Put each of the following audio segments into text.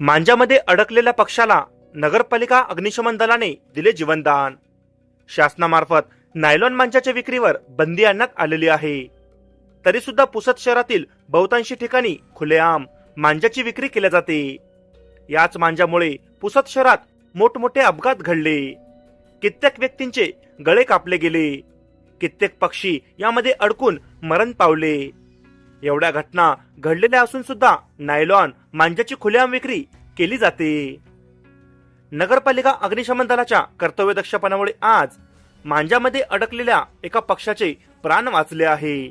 मांजामध्ये अडकलेल्या पक्षाला नगरपालिका अग्निशमन दलाने दिले जीवनदान. शासनामार्फत नायलॉन मांजाच्या विक्रीवर बंदी आणण्यात आलेली आहे. तरी सुद्धा पुसद शहरातील बहुतांशी ठिकाणी खुलेआम मांजाची विक्री केली जाते. याच मांजामुळे पुसद शहरात मोठमोठे अपघात घडले. कित्येक व्यक्तींचे गळे कापले गेले. कित्येक पक्षी यामध्ये अडकून मरण पावले. एवढ्या घटना घडलेल्या असून सुद्धा नायलॉन मांजाची खुलेआम विक्री केली जाते. नगरपालिका अग्निशमन दलाच्या कर्तव्यदक्षपणामुळे आज मांजामध्ये अडकलेल्या एका पक्षाचे प्राण वाचले आहे.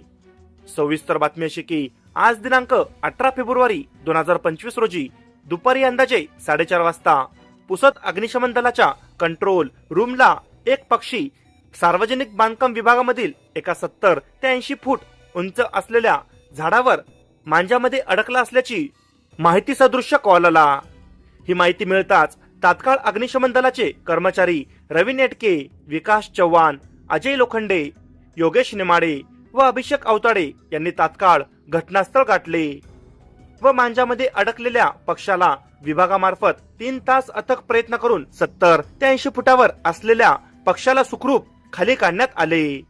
सविस्तर बातमी अशी की आज दिनांक अठरा फेब्रुवारी दोन हजार पंचवीस रोजी दुपारी अंदाजे साडेचार वाजता पुसद अग्निशमन दलाच्या कंट्रोल रूमला एक पक्षी सार्वजनिक बांधकाम विभागामधील एका सत्तर ते ऐंशी फूट उंच असलेल्या झाडावर मांजामध्ये अडकला असल्याची माहिती सदृश्य कॉल आला ही माहिती मिळताच तात्काळ अग्निशमन दलाचे कर्मचारी रवी नेटके विकास चव्हाण अजय लोखंडे योगेश निमाडे व अभिषेक अवताडे यांनी तात्काळ घटनास्थळ गाठले व मांजामध्ये अडकलेल्या पक्षाला विभागामार्फत तीन तास अथक प्रयत्न करून सत्तर ते ऐंशी फुटावर असलेल्या पक्षाला सुखरूप खाली काढण्यात आले.